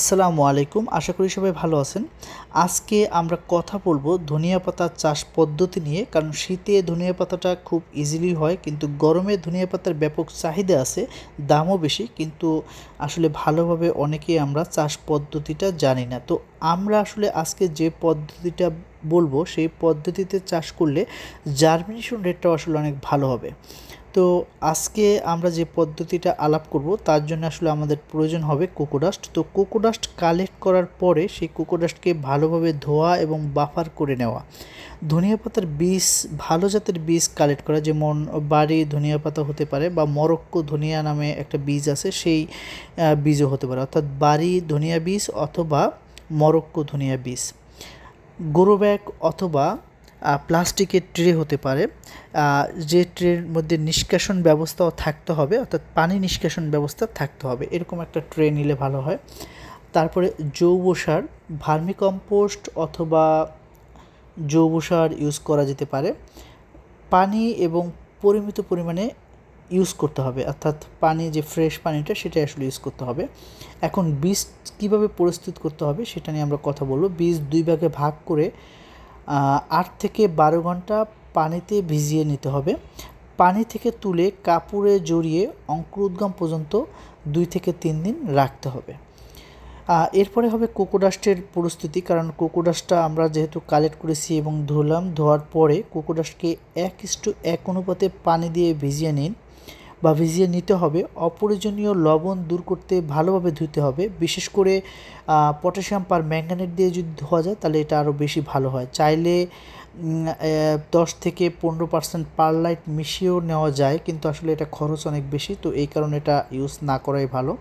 আসসালামু আলাইকুম। আশা করি সবাই ভালো আছেন। আজকে আমরা কথা বলব ধনিয়া পাতার চাষ পদ্ধতি নিয়ে, কারণ শীতে ধনিয়া পাতাটা খুব ইজিলি হয়, কিন্তু গরমে ধনিয়া পাতার ব্যাপক চাহিদা আছে, দামও বেশি, কিন্তু আসলে ভালোভাবে অনেকেই আমরা চাষ পদ্ধতিটা জানি না। তো আমরা আসলে আজকে যে পদ্ধতিটা বলব, সেই পদ্ধতিতে চাষ করলে জার্মিনেশন রেটটাও আসলে অনেক ভালো হবে। তো আজকে আমরা যে পদ্ধতিটা আলাপ করব, তার জন্য আসলে আমাদের প্রয়োজন হবে কোকোডাস্ট তো কোকোডাস্ট কালেক্ট করার পরে সেই কোকোডাস্টকে ভালোভাবে ধোয়া এবং বাফার করে নেওয়া। ধনিয়া পাতার বীজ, ভালো জাতের বীজ কালেক্ট করা, যেমন বাড়ি ধনিয়া পাতা হতে পারে বা মরক্কো ধনিয়া নামে একটা বীজ আছে, সেই বীজও হতে পারে। অর্থাৎ বাড়ি ধনিয়া বীজ অথবা মরক্কো ধনিয়া বীজ। গোরো ব্যাগ অথবা প্লাস্টিকের ট্রে হতে পারে। যে ট্রের মধ্যে নিষ্কাশন ব্যবস্থাও থাকতে হবে, অর্থাৎ পানি নিষ্কাশন ব্যবস্থা থাকতে হবে। এরকম একটা ট্রে নিলে ভালো হয়। তারপরে জৈব সার, ভার্মিকম্পোস্ট অথবা জৈব সার ইউজ করা যেতে পারে। পানি এবং পরিমিত পরিমাণে ইউজ করতে হবে, অর্থাৎ পানি যে ফ্রেশ পানিটা সেটা আসলে ইউজ করতে হবে। এখন বীজ কীভাবে প্রস্তুত করতে হবে সেটা নিয়ে আমরা কথা বলব। বীজ দুই ভাগে ভাগ করে আট থেকে বারো ঘণ্টা পানিতে ভিজিয়ে নিতে হবে। পানি থেকে তুলে কাপড়ে জড়িয়ে অঙ্কুরোদ্গম পর্যন্ত দুই থেকে তিন দিন রাখতে হবে। এরপরে হবে কোকোডাস্টের পরিস্থিতি, কারণ কোকোডাস্টটা আমরা যেহেতু কালেক্ট করেছি এবং ধুলাম ধোয়ার পরে কোকোডাস্টকে এক ইস্টু এক অনুপাতে পানি দিয়ে ভিজিয়ে নিন। বা ভিজিয়ে নিতে হবে। অপ্রয়োজনীয় লবণ দূর করতে ভালোভাবে ধুতে হবে। বিশেষ করে পটাশিয়াম পার ম্যাঙ্গানেট দিয়ে যদি ধোয়া যায়, তাহলে এটা আরও বেশি ভালো হয়। চাইলে দশ থেকে পনেরো পার্সেন্ট পারলাইট মিশিয়েও নেওয়া যায়, কিন্তু আসলে এটা খরচ অনেক বেশি, তো এই কারণে এটা ইউজ না করাই ভালো।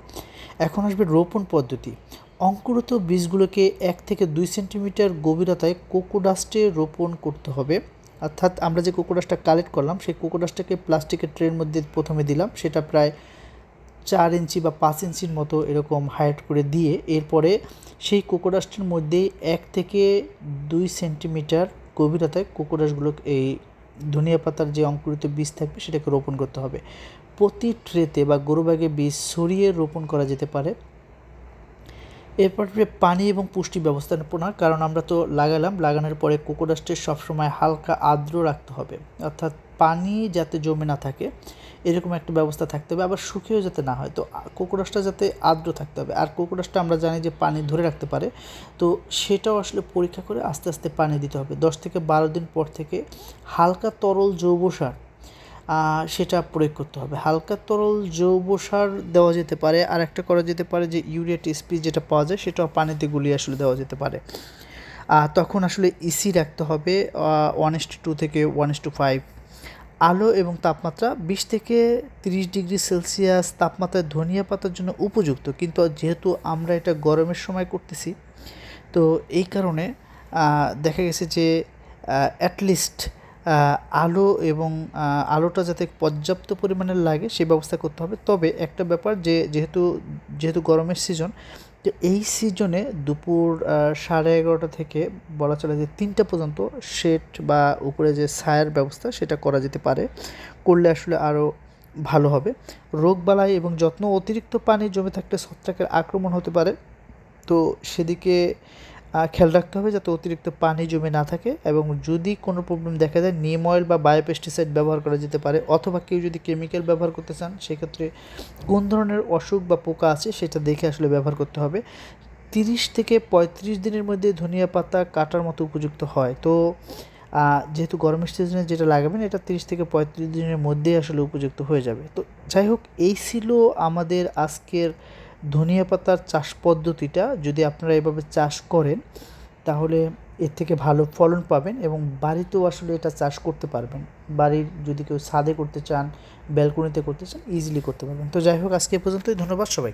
এখন আসবে রোপণ পদ্ধতি। অঙ্কুরিত বীজগুলোকে এক থেকে দুই সেন্টিমিটার গভীরতায় কোকোডাস্টে রোপণ করতে হবে। অর্থাৎ আমরা যে কোকোডাসটা কালেক্ট করলাম, সেই কোকোডাসটাকে প্লাস্টিকের ট্রের মধ্যে প্রথমে দিলাম। সেটা প্রায় চার ইঞ্চি বা পাঁচ ইঞ্চির মতো এরকম হাইট করে দিয়ে এরপরে সেই কোকোডাসটির মধ্যেই এক থেকে দুই সেন্টিমিটার গভীরতায় কোকোডাসগুলো এই ধনিয়া পাতার যে অঙ্কুরিত বীজ থাকবে, সেটাকে রোপণ করতে হবে। প্রতি ট্রেতে বা গরু ব্যাগে বীজ সরিয়ে রোপণ করা যেতে পারে। এরপর পানি এবং পুষ্টি ব্যবস্থাপনা কারণ আমরা তো লাগালাম, লাগানোর পরে কোকোডাস্টের সবসময় হালকা আর্দ্র রাখতে হবে। অর্থাৎ পানি যাতে জমে না থাকে, এরকম একটা ব্যবস্থা থাকতে হবে, আবার শুকিয়েও যাতে না হয়। তো কোকোডাসটা যাতে আর্দ্র থাকতে হবে। আর কোকোডাসটা আমরা জানি যে পানি ধরে রাখতে পারে, তো সেটাও আসলে পরীক্ষা করে আস্তে আস্তে পানি দিতে হবে। দশ থেকে বারো দিন পর থেকে হালকা তরল জৈব সার সেটা প্রয়োগ করতে হবে। হালকা তরল জৈব সার দেওয়া যেতে পারে আর একটা করা যেতে পারে যে ইউরিয়া টিএসপি যেটা পাওয়া যায়, সেটাও পানিতে গুলিয়ে আসলে দেওয়া যেতে পারে। তখন আসলে ইসি রাখতে হবে ওয়ান এস টু থেকে ওয়ান এস টু ফাইভ আলো এবং তাপমাত্রা, বিশ থেকে তিরিশ ডিগ্রি সেলসিয়াস তাপমাত্রায় ধনিয়া পাতার জন্য উপযুক্ত। কিন্তু যেহেতু আমরা এটা গরমের সময় করতেছি, তো এই কারণে দেখা গেছে যে অ্যাটলিস্ট আলো এবং আলোটা যাতে পর্যাপ্ত পরিমাণে লাগে, সে ব্যবস্থা করতে হবে। তবে একটা ব্যাপার যে, যেহেতু যেহেতু গরমের সিজন তো এই সিজনে দুপুর সাড়ে এগারোটা থেকে বলা চলে যে তিনটা পর্যন্ত শেড বা উপরে যে ছায়ার ব্যবস্থা সেটা করা যেতে পারে। করলে আসলে আরও ভালো হবে। রোগবালাই এবং যত্ন অতিরিক্ত পানি জমে থাকলে ছত্রাকের আক্রমণ হতে পারে। তো সেদিকে খেয়াল রাখতে হবে যাতে অতিরিক্ত পানি জমে না থাকে এবং যদি কোনো প্রবলেম দেখা যায় নিম অয়েল বা বায়োপেস্টিসাইড ব্যবহার করা যেতে পারে অথবা কেউ যদি কেমিক্যাল ব্যবহার করতে চান, সেক্ষেত্রে কোন ধরনের অসুখ বা পোকা আছে সেটা দেখে আসলে ব্যবহার করতে হবে। তিরিশ থেকে পঁয়ত্রিশ দিনের মধ্যে ধনিয়া পাতা কাটার মতো উপযুক্ত হয়। তো যেহেতু গরমের সিজনে যেটা লাগাবেন, এটা তিরিশ থেকে পঁয়ত্রিশ দিনের মধ্যেই আসলে উপযুক্ত হয়ে যাবে। তো যাই হোক, এই ছিল আমাদের আজকের ধনিয়া পাতার চাষ পদ্ধতিটা যদি আপনারা এভাবে চাষ করেন, তাহলে এর থেকে ভালো ফলন পাবেন এবং বাড়িতেও আসলে এটা চাষ করতে পারবেন। বাড়ির যদি কেউ ছাদে করতে চান, ব্যালকনিতে করতে চান ইজিলি করতে পারবেন। তো যাই হোক, আজকে পর্যন্তই। ধন্যবাদ সবাই